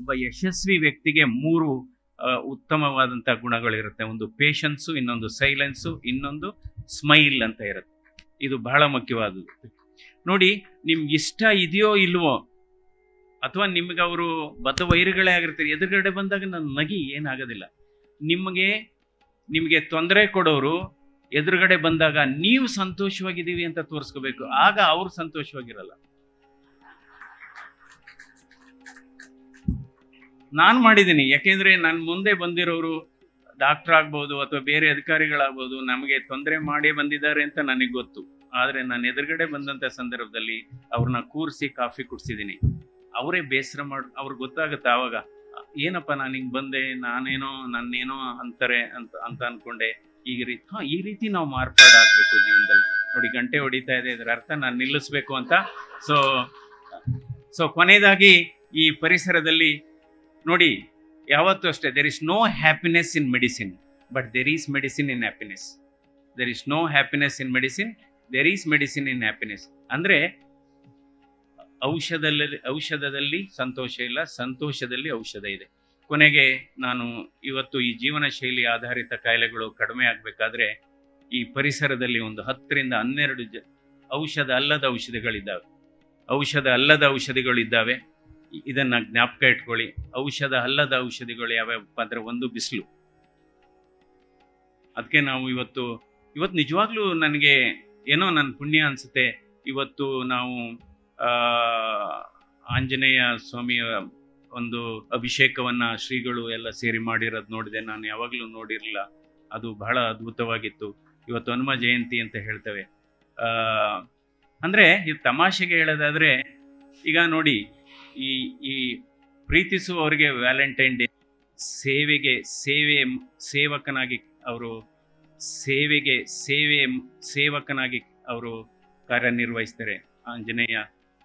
ಒಬ್ಬ ಯಶಸ್ವಿ ವ್ಯಕ್ತಿಗೆ ಮೂರು ಉತ್ತಮವಾದಂಥ ಗುಣಗಳಿರುತ್ತೆ. ಒಂದು ಪೇಷನ್ಸು ಇನ್ನೊಂದು ಸೈಲೆನ್ಸು ಇನ್ನೊಂದು ಸ್ಮೈಲ್ ಅಂತ ಇರುತ್ತೆ. ಇದು ಬಹಳ ಮುಖ್ಯವಾದದ್ದು. ನೋಡಿ ನಿಮ್ಗೆ ಇಷ್ಟ ಇದೆಯೋ ಇಲ್ವೋ, ಅಥವಾ ನಿಮ್ಗೆ ಅವರು ಬದ್ಧ ವೈರಿಗಳೇ ಆಗಿರ್ತಾರೆ, ಎದುರುಗಡೆ ಬಂದಾಗ ನನ್ನ ನಗಿ ಏನಾಗೋದಿಲ್ಲ. ನಿಮಗೆ ನಿಮಗೆ ತೊಂದರೆ ಕೊಡೋರು ಎದುರುಗಡೆ ಬಂದಾಗ ನೀವು ಸಂತೋಷವಾಗಿದ್ದೀವಿ ಅಂತ ತೋರಿಸ್ಕೋಬೇಕು. ಆಗ ಅವರು ಸಂತೋಷವಾಗಿರಲ್ಲ. ನಾನು ಮಾಡಿದ್ದೀನಿ. ಯಾಕೆಂದ್ರೆ ನನ್ನ ಮುಂದೆ ಬಂದಿರೋರು ಡಾಕ್ಟರ್ ಆಗ್ಬೋದು ಅಥವಾ ಬೇರೆ ಅಧಿಕಾರಿಗಳಾಗ್ಬೋದು ನಮಗೆ ತೊಂದರೆ ಮಾಡೇ ಬಂದಿದ್ದಾರೆ ಅಂತ ನನಗೆ ಗೊತ್ತು. ಆದರೆ ನಾನು ಎದುರುಗಡೆ ಬಂದಂಥ ಸಂದರ್ಭದಲ್ಲಿ ಅವ್ರನ್ನ ಕೂರಿಸಿ ಕಾಫಿ ಕುಡಿಸಿದ್ದೀನಿ. ಅವರೇ ಬೇಸರ ಮಾಡಿ, ಅವ್ರಿಗೆ ಗೊತ್ತಾಗುತ್ತೆ ಆವಾಗ, ಏನಪ್ಪ ನಾನು ಹಿಂಗೆ ಬಂದೆ, ನಾನೇನೋ, ನನ್ನೇನೋ ಅಂತಾರೆ ಅಂತ ಅಂತ ಅನ್ಕೊಂಡೆ. ಈಗ ರೀತಿ ಹಾಂ, ಈ ರೀತಿ ನಾವು ಮಾರ್ಪಾಡಾಗಬೇಕು ಜೀವನದಲ್ಲಿ. ನೋಡಿ ಗಂಟೆ ಹೊಡಿತಾ ಇದೆ, ಇದರ ಅರ್ಥ ನಾನು ನಿಲ್ಲಿಸ್ಬೇಕು ಅಂತ. ಸೊ ಸೊ ಕೊನೆಯದಾಗಿ ಈ ಪರಿಸರದಲ್ಲಿ ನೋಡಿ, ಯಾವತ್ತೂ ಅಷ್ಟೇ there is no happiness in medicine but there is medicine in happiness there is no happiness in medicine there is medicine in happiness ಅಂದರೆ, ಔಷಧದಲ್ಲಿ ಔಷಧದಲ್ಲಿ ಸಂತೋಷ ಇಲ್ಲ, ಸಂತೋಷದಲ್ಲಿ ಔಷಧ ಇದೆ. ಕೊನೆಗೆ ನಾನು ಇವತ್ತು ಈ ಜೀವನ ಶೈಲಿ ಆಧಾರಿತ ಕಾಯಿಲೆಗಳು ಕಡಿಮೆ ಆಗಬೇಕಾದ್ರೆ, ಈ ಪರಿಸರದಲ್ಲಿ ಒಂದು ಹತ್ತರಿಂದ ಹನ್ನೆರಡು ಜ, ಔಷಧ ಅಲ್ಲದ ಔಷಧಿಗಳಿದ್ದಾವೆ. ಔಷಧ ಅಲ್ಲದ ಔಷಧಿಗಳಿದ್ದಾವೆ. ಇದನ್ನ ಜ್ಞಾಪಕ ಇಟ್ಕೊಳ್ಳಿ. ಔಷಧ ಅಲ್ಲದ ಔಷಧಿಗಳು ಯಾವ್ಯಾವಪ್ಪ ಅಂದ್ರೆ ಒಂದು ಬಿಸಿಲು. ಅದಕ್ಕೆ ನಾವು ಇವತ್ತು ಇವತ್ತು ನಿಜವಾಗ್ಲೂ ನನಗೆ ಏನೋ ನನ್ನ ಪುಣ್ಯ ಅನಿಸುತ್ತೆ. ಇವತ್ತು ನಾವು ಆಂಜನೇಯ ಸ್ವಾಮಿಯ ಒಂದು ಅಭಿಷೇಕವನ್ನ ಶ್ರೀಗಳು ಎಲ್ಲ ಸೇರಿ ಮಾಡಿರೋದು ನೋಡಿದೆ. ನಾನು ಯಾವಾಗಲೂ ನೋಡಿರಲಿಲ್ಲ. ಅದು ಬಹಳ ಅದ್ಭುತವಾಗಿತ್ತು. ಇವತ್ತು ಹನುಮ ಜಯಂತಿ ಅಂತ ಹೇಳ್ತೇವೆ. ಅಂದ್ರೆ ಇದು ತಮಾಷೆಗೆ ಹೇಳೋದಾದ್ರೆ, ಈಗ ನೋಡಿ ಈ ಈ ಪ್ರೀತಿಸುವವರಿಗೆ ವ್ಯಾಲೆಂಟೈನ್ ಡೇ, ಸೇವೆಗೆ ಸೇವೆ ಸೇವಕನಾಗಿ ಅವರು, ಸೇವೆಗೆ ಸೇವೆ ಸೇವಕನಾಗಿ ಅವರು ಕಾರ್ಯನಿರ್ವಹಿಸ್ತಾರೆ. ಆಂಜನೇಯ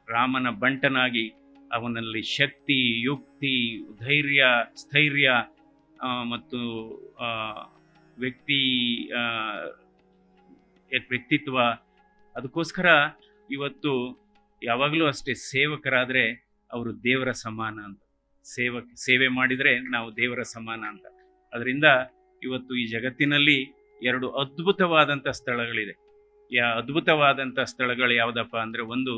ರಾಮನ ಬಂಟನಾಗಿ ಅವನಲ್ಲಿ ಶಕ್ತಿ, ಯುಕ್ತಿ, ಧೈರ್ಯ, ಸ್ಥೈರ್ಯ ಮತ್ತು ವ್ಯಕ್ತಿ ವ್ಯಕ್ತಿತ್ವ. ಅದಕ್ಕೋಸ್ಕರ ಇವತ್ತು ಯಾವಾಗಲೂ ಅಷ್ಟೇ ಸೇವಕರಾದರೆ ಅವರು ದೇವರ ಸಮಾನ ಅಂತ. ಸೇವ ಸೇವೆ ಮಾಡಿದರೆ ನಾವು ದೇವರ ಸಮಾನ ಅಂತ. ಅದರಿಂದ ಇವತ್ತು ಈ ಜಗತ್ತಿನಲ್ಲಿ ಎರಡು ಅದ್ಭುತವಾದಂಥ ಸ್ಥಳಗಳಿದೆ. ಯಾ ಅದ್ಭುತವಾದಂಥ ಸ್ಥಳಗಳು ಯಾವುದಪ್ಪ ಅಂದರೆ ಒಂದು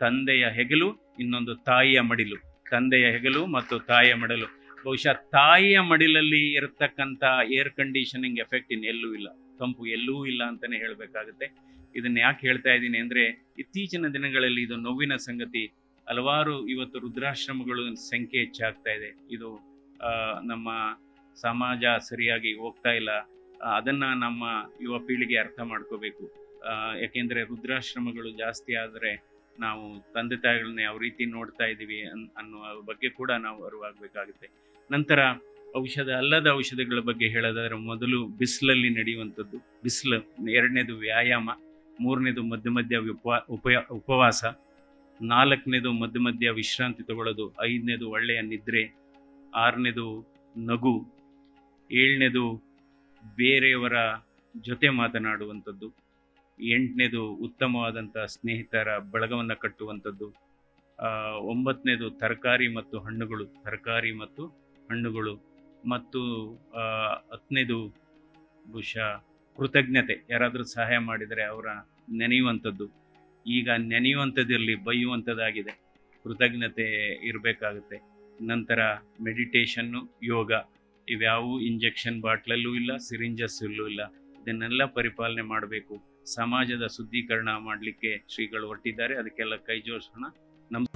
ತಂದೆಯ ಹೆಗಲು, ಇನ್ನೊಂದು ತಾಯಿಯ ಮಡಿಲು. ತಂದೆಯ ಹೆಗಲು ಮತ್ತು ತಾಯಿಯ ಮಡಿಲು. ಬಹುಶಃ ತಾಯಿಯ ಮಡಿಲಲ್ಲಿ ಇರತಕ್ಕಂಥ ಏರ್ ಕಂಡೀಷನಿಂಗ್ ಎಫೆಕ್ಟ್ ಇನ್ನು ಎಲ್ಲೂ ಇಲ್ಲ. ತಂಪು ಎಲ್ಲೂ ಇಲ್ಲ ಅಂತಲೇ ಹೇಳಬೇಕಾಗುತ್ತೆ. ಇದನ್ನು ಯಾಕೆ ಹೇಳ್ತಾ ಇದ್ದೀನಿ ಅಂದರೆ ಇತ್ತೀಚಿನ ದಿನಗಳಲ್ಲಿ ಇದು ನೋವಿನ ಸಂಗತಿ ಹಲವಾರು ಇವತ್ತು ರುದ್ರಾಶ್ರಮಗಳು ಸಂಖ್ಯೆ ಹೆಚ್ಚಾಗ್ತಾ ಇದೆ. ಇದು ನಮ್ಮ ಸಮಾಜ ಸರಿಯಾಗಿ ಹೋಗ್ತಾ ಇಲ್ಲ. ಅದನ್ನ ನಮ್ಮ ಯುವ ಪೀಳಿಗೆ ಅರ್ಥ ಮಾಡ್ಕೋಬೇಕು. ಯಾಕೆಂದರೆ ವೃದ್ಧಾಶ್ರಮಗಳು ಜಾಸ್ತಿ ಆದರೆ ನಾವು ತಂದೆ ತಾಯಿಗಳನ್ನ ಯಾವ ರೀತಿ ನೋಡ್ತಾ ಇದ್ದೀವಿ ಅನ್ ಅನ್ನುವ ಬಗ್ಗೆ ಕೂಡ ನಾವು ಅರಿವಾಗಬೇಕಾಗುತ್ತೆ. ನಂತರ ಔಷಧ, ಅಲ್ಲದ ಔಷಧಗಳ ಬಗ್ಗೆ ಹೇಳೋದಾದ್ರೆ ಮೊದಲು ಬಿಸಿಲಲ್ಲಿ ನಡೆಯುವಂಥದ್ದು. ಬಿಸಿಲು ಎರಡನೇದು ವ್ಯಾಯಾಮ, ಮೂರನೇದು ಮಧ್ಯ ಮಧ್ಯ ಉಪ, ಉಪಯ, ಉಪವಾಸ. ನಾಲ್ಕನೇದು ಮಧ್ಯ ಮಧ್ಯ ವಿಶ್ರಾಂತಿ ತಗೊಳ್ಳೋದು, ಐದನೇದು ಒಳ್ಳೆಯ ನಿದ್ರೆ, ಆರನೇದು ನಗು, ಏಳನೇದು ಬೇರೆಯವರ ಜೊತೆ ಮಾತನಾಡುವಂಥದ್ದು, ಎಂಟನೇದು ಉತ್ತಮವಾದಂಥ ಸ್ನೇಹಿತರ ಬಳಗವನ್ನು ಕಟ್ಟುವಂಥದ್ದು ಒಂಬತ್ತನೇದು ತರಕಾರಿ ಮತ್ತು ಹಣ್ಣುಗಳು, ತರಕಾರಿ ಮತ್ತು ಹಣ್ಣುಗಳು, ಮತ್ತು ಹತ್ತನೇದು ಬಹುಶಃ ಕೃತಜ್ಞತೆ, ಯಾರಾದರೂ ಸಹಾಯ ಮಾಡಿದರೆ ಅವರ ನೆನೆಯುವಂಥದ್ದು. ಈಗ ನೆನೆಯುವಂಥದ್ದಿರಲಿ ಬೈಯುವಂಥದ್ದಾಗಿದೆ ಕೃತಜ್ಞತೆ ಇರಬೇಕಾಗುತ್ತೆ. ನಂತರ ಮೆಡಿಟೇಷನ್ನು, ಯೋಗ, ಇವ್ಯಾವು ಇಂಜೆಕ್ಷನ್ ಬಾಟ್ಲಲ್ಲೂ ಇಲ್ಲ, ಸಿರಿಂಜಸ್ಸಲ್ಲೂ ಇಲ್ಲ. ಇದನ್ನೆಲ್ಲ ಪರಿಪಾಲನೆ ಮಾಡಬೇಕು. ಸಮಾಜದ ಶುದ್ಧೀಕರಣ ಮಾಡಲಿಕ್ಕೆ ಶ್ರೀಗಳು ಹೊರಟಿದ್ದಾರೆ. ಅದಕ್ಕೆಲ್ಲ ಕೈ ಜೋಡಿಸೋಣ. ನಮ್ಮ